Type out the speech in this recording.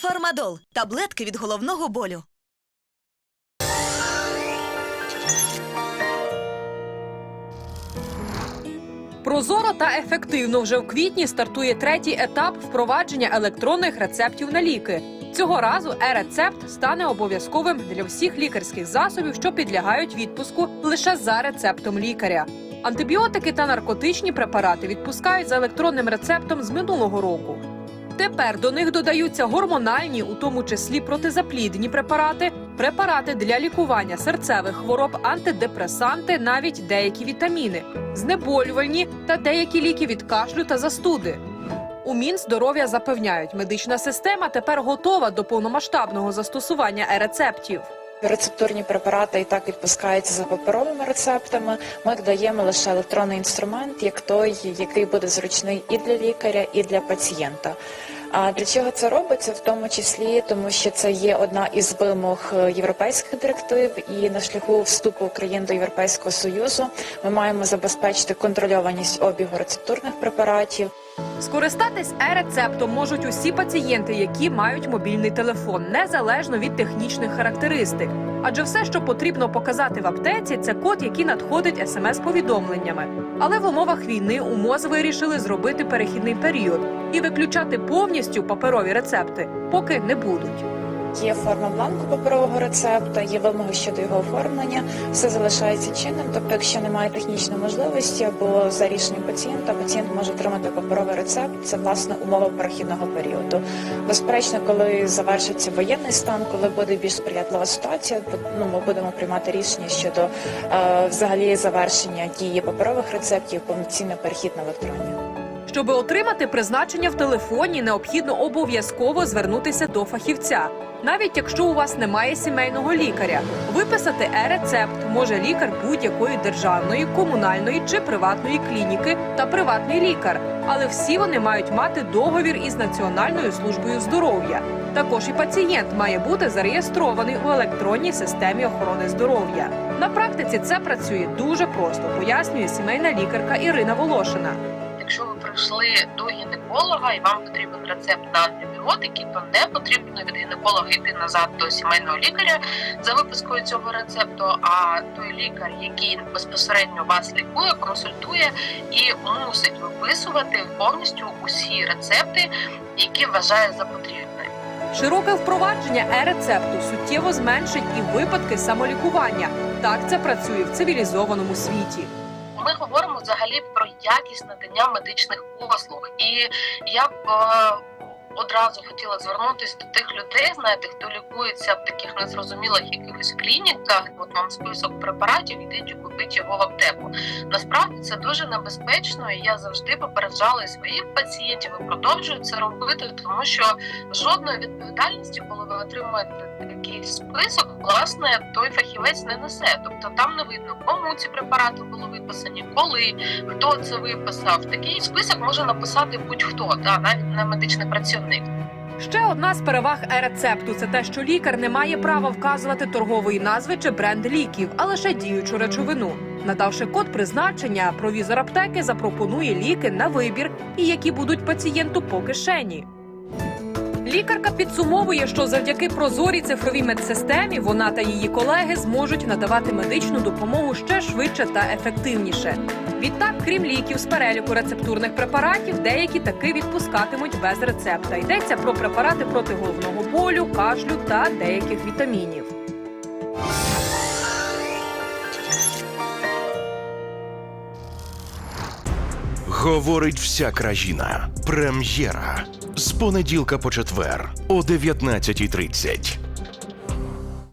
Фармадол таблетки від головного болю. Прозоро та ефективно вже в квітні стартує третій етап впровадження електронних рецептів на ліки. Цього разу е-рецепт стане обов'язковим для всіх лікарських засобів, що підлягають відпуску лише за рецептом лікаря. Антибіотики та наркотичні препарати відпускають за електронним рецептом з минулого року. Тепер до них додаються гормональні, у тому числі протизаплідні препарати, препарати для лікування серцевих хвороб, антидепресанти, навіть деякі вітаміни, знеболювальні та деякі ліки від кашлю та застуди. У Мінздоров'я запевняють, медична система тепер готова до повномасштабного застосування е-рецептів. Рецептурні препарати і так відпускаються за паперовими рецептами. Ми даємо лише електронний інструмент, як той, який буде зручний і для лікаря, і для пацієнта. А для чого це робиться? В тому числі тому, що це є одна із вимог е, європейських директив, і на шляху вступу України до Європейського союзу ми маємо забезпечити контрольованість обігу рецептурних препаратів. Скористатись е-рецептом можуть усі пацієнти, які мають мобільний телефон, незалежно від технічних характеристик. Адже все, що потрібно показати в аптеці, це код, який надходить смс-повідомленнями. Але в умовах війни у МОЗ вирішили зробити перехідний період і виключати повністю паперові рецепти, поки не будуть. Є форма бланку паперового рецепта, є вимоги щодо його оформлення. Все залишається чинним. Тобто, якщо немає технічної можливості або за рішенням пацієнта, пацієнт може отримати паперовий рецепт. Це власне умова перехідного періоду. Безперечно, коли завершиться воєнний стан, коли буде більш сприятлива ситуація, ну ми будемо приймати рішення щодо е, взагалі завершення дії паперових рецептів, повноцінний перехід на електронні. Щоби отримати призначення в телефоні, необхідно обов'язково звернутися до фахівця. Навіть якщо у вас немає сімейного лікаря, виписати е-рецепт може лікар будь-якої державної, комунальної чи приватної клініки та приватний лікар. Але всі вони мають мати договір із Національною службою здоров'я. Також і пацієнт має бути зареєстрований у електронній системі охорони здоров'я. На практиці це працює дуже просто, пояснює сімейна лікарка Ірина Волошина. Якщо ви прийшли до гінеколога і вам потрібен рецепт на антибіотики, то не потрібно від гінеколога йти назад до сімейного лікаря за випискою цього рецепту. А той лікар, який безпосередньо вас лікує, консультує і мусить виписувати повністю усі рецепти, які вважає за потрібне. Широке впровадження е-рецепту суттєво зменшить і випадки самолікування. Так це працює в цивілізованому світі. Ми говоримо взагалі про якість надання медичних послуг, і я б е, одразу хотіла звернутися до тих людей, знаєте, хто лікується в таких незрозумілих якихось клініках. От вам список препаратів, ідіть і купіть його в аптеку. Насправді це дуже небезпечно, і я завжди попереджала і своїх пацієнтів і продовжую це робити, тому що жодної відповідальності, коли ви отримуєте такий список, власне, той фахівець не несе. Тобто там не видно, кому ці препарати були виписані, коли, хто це виписав. Такий список може написати будь-хто, да, навіть не медичний працівник. Ще одна з переваг е-рецепту це те, що лікар не має права вказувати торгової назви чи бренд ліків, а лише діючу речовину. Надавши код призначення, провізор аптеки запропонує ліки на вибір і які будуть пацієнту по кишені. Лікарка підсумовує, що завдяки прозорій цифровій медсистемі вона та її колеги зможуть надавати медичну допомогу ще швидше та ефективніше. Відтак, крім ліків з переліку рецептурних препаратів, деякі таки відпускатимуть без рецепта. Йдеться про препарати проти головного болю, кашлю та деяких вітамінів. Говорить вся країна. Прем'єра з понеділка по четвер о 19.30.